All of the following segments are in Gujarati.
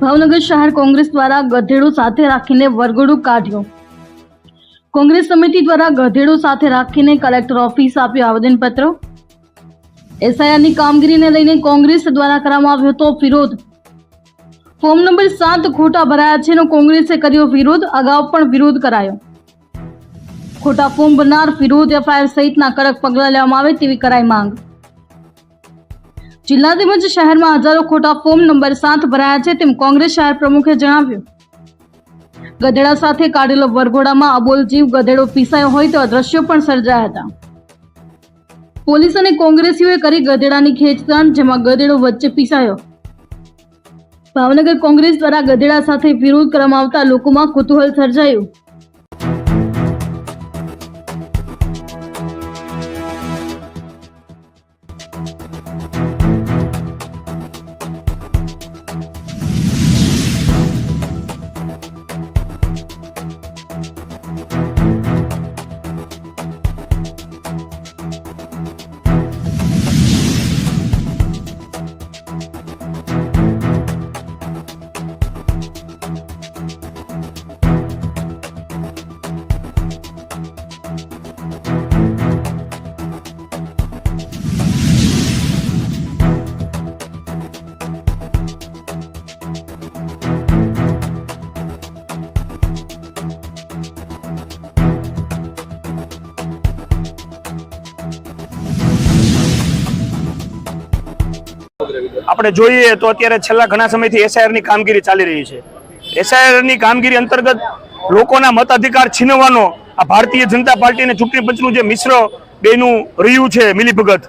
ભાવનગર શહેર કોંગ્રેસ દ્વારા ગધેડો સાથે રાખીને વરઘોડું કાઢ્યું. કોંગ્રેસ સમિતિ દ્વારા ગધેડો સાથે રાખીને કલેક્ટર ઓફિસ આપ્યું આવેદનપત્ર. એસઆઈઆરની કામગીરીને લઈને કોંગ્રેસ દ્વારા કરવામાં આવ્યો હતો વિરોધ. ફોર્મ નંબર સાત ખોટા ભરાયા છે એનો કોંગ્રેસે કર્યો વિરોધ, અગાઉ પણ વિરોધ કરાયો. ખોટા ફોર્મ ભરનાર વિરોધ એફઆઈઆર સહિતના કડક પગલાં લેવામાં આવે તેવી કરાઈ માંગ. જિલ્લા તેમજ શહેરમાં હજારો ખોટા ફોર્મ નંબર સાત ભરાયા છે તેમ કોંગ્રેસ શહેર પ્રમુખે જણાવ્યું. ગધેડા સાથે કાઢેલો વરઘોડામાં અબોલ જીવ ગધેડો પીસાયો હોય તેવા દ્રશ્યો પણ સર્જાયા હતા. પોલીસ અને કોંગ્રેસીઓએ કરી ગધેડાની ખેંચતાણ, જેમાં ગધેડો વચ્ચે પીસાયો. ભાવનગર કોંગ્રેસ દ્વારા ગધેડા સાથે વિરોધ કરવામાં આવતા લોકોમાં કુતૂહલ સર્જાયું. આપણે જોઈએ તો અત્યારે છેલ્લા ઘણા સમયથી એસઆઈઆરની કામગીરી ચાલી રહી છે. એસઆઈઆરની કામગીરી અંતર્ગત લોકોના મતાધિકાર છીનવવાનો આ ભારતીય જનતા પાર્ટીને ચૂંટણી પંચનું જે મિશ્ર બેનું રહ્યું છે મિલીભગત,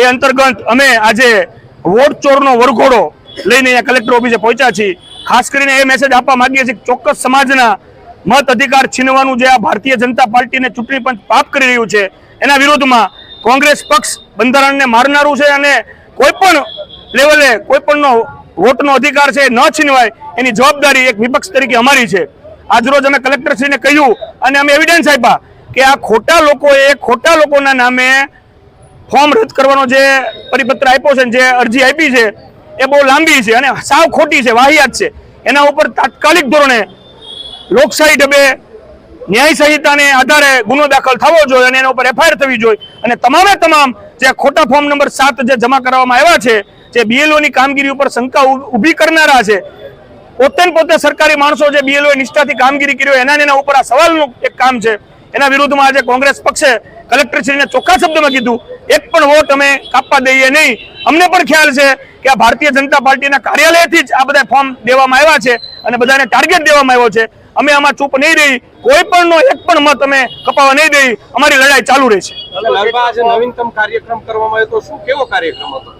એ અંતર્ગત અમે આજે વોટ ચોરનો વરઘોડો લઈને અહીંયા કલેક્ટર ઓફિસે પહોંચ્યા છીએ. ખાસ કરીને એ મેસેજ આપવા માંગીએ છીએ ચોક્કસ સમાજના મત અધિકાર છીનવાનું જે આ ભારતીય જનતા પાર્ટીને ચૂંટણી પંચ પાપ કરી રહ્યું છે, એના વિરોધમાં કોંગ્રેસ પક્ષ બંધારણને મારનારું છે અને કોઈ પણ લેવલે કોઈ પણનો વોટનો અધિકાર છે ન છીનવાય, એની જવાબદારી એક વિપક્ષ તરીકે અમારી છે. આજરોજ અમે કલેક્ટરશ્રીને કહ્યું અને અમે એવિડન્સ આપ્યા કે આ ખોટા લોકોએ ખોટા લોકોના નામે ફોર્મ રદ કરવાનો જે પરિપત્ર આપ્યો છે જે અરજી આપી છે, એ બહુ લાંબી છે અને સાવ ખોટી છે, વાહિયાત છે. એના ઉપર તાત્કાલિક ધોરણે લોકશાહી ઢબે ન્યાય સંહિતાને આધારે ગુનો દાખલ થવો જોઈએ અને એના ઉપર એફઆઈઆર થવી જોઈએ. અને તમામે તમામ જે ખોટા ફોર્મ નંબર સાત જે જમા કરવામાં આવ્યા છે, જે બીએલઓની કામગીરી ઉપર શંકા ઊભી કરનારા છે પોતે પોતે સરકારી માણસો જે બીએલઓ નિષ્ઠાથી કામગીરી કરી હોય એના એના ઉપર આ સવાલનું એક કામ છે. એના વિરુદ્ધમાં આજે કોંગ્રેસ પક્ષે કલેક્ટરશ્રીને ચોખ્ખા શબ્દમાં કીધું, એક પણ વોટ અમે કાપવા દઈએ નહીં. અમને પણ ખ્યાલ છે કે આ ભારતીય જનતા પાર્ટીના કાર્યાલયથી જ આ બધા ફોર્મ દેવામાં આવ્યા છે અને બધાને ટાર્ગેટ દેવામાં આવ્યો છે. અમે આમાં ચૂપ નહીં રહી. કોઈ પણનો એક પણ મત અમે કપાવવા નહીં દઈ. અમારી લડાઈ ચાલુ રહેશે. છે નવીનતમ કાર્યક્રમ કરવામાં આવ્યો તો શું કેવો કાર્યક્રમ હતો?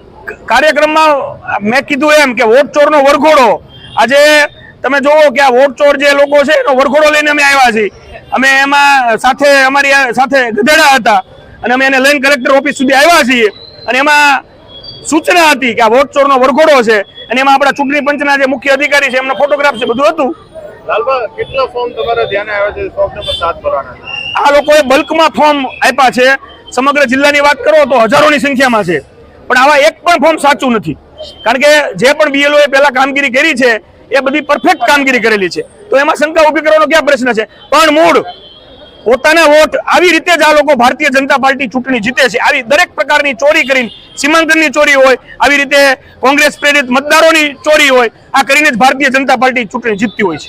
કાર્યક્રમમાં મેં કીધું એમ કે વોટ ચોરનો વરઘોડો. આજે તમે જોવો કે આ વોટ ચોર જે લોકો છે એનો વરઘોડો લઈને અમે આવ્યા છીએ. અમે એમાં સાથે અમારી સાથે ગધેડા હતા. અને અમે એને લઈને કલેક્ટર ઓફિસ સુધી આવ્યા છીએ. અને એમાં સૂચના હતી કે આ વોટ ચોરનો વરઘોડો છે. અને એમાં આપણા ચૂંટણી પંચના જે મુખ્ય અધિકારી છે એમનો ફોટોગ્રાફ છે બધું હતું. લાલબા કેટલા ફોર્મ આ લોકોએ બલ્કમાં ફોર્મ આપ્યા છે. સમગ્ર જિલ્લાની વાત કરો તો હજારોની સંખ્યામાં છે. પણ આવા એક પણ ફોર્મ સાચું નથી. કારણ કે જે પણ બીએલઓ એ પહેલા કામગીરી કરી છે, એ બધી પરફેક્ટ કામગીરી કરેલી છે. તો એમાં શંકા ઊભી કરવાનો ક્યાં પ્રશ્ન છે? પણ મૂળ, પોતાના વોટ આવી રીતે જ આ લોકો ભારતીય જનતા પાર્ટી ચૂંટણી જીતે છે. આવી દરેક પ્રકારની ચોરી કરીને, સીમાંકનની ચોરી હોય, આવી રીતે કોંગ્રેસ પ્રેરિત મતદારોની ચોરી હોય, આ કરીને જ ભારતીય જનતા પાર્ટી ચૂંટણી જીતતી હોય છે.